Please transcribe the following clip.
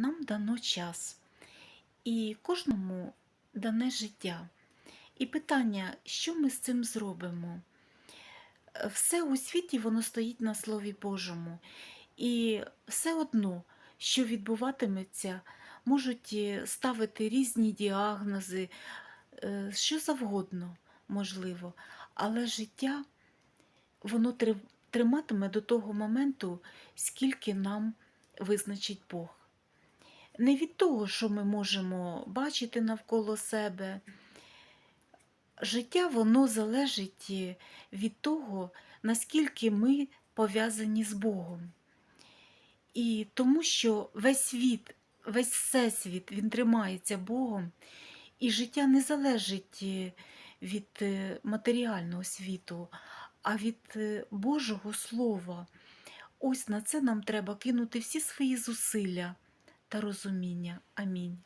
нам дано час, і кожному дане життя. І питання, що ми з цим зробимо? Все у світі воно стоїть на Слові Божому. І все одно, що відбуватиметься, можуть е, ставити різні діагнози, е, що завгодно можливо. Але життя воно три- триматиме до того моменту, скільки нам визначить Бог. Не від того, що ми можемо бачити навколо себе. Життя воно залежить е, від того, наскільки ми пов'язані з Богом. І тому що весь світ, весь всесвіт він тримається Богом, і життя не залежить е, від е, матеріального світу, а від Божого Слова. Ось на це нам треба кинути всі свої зусилля та розуміння. Амінь.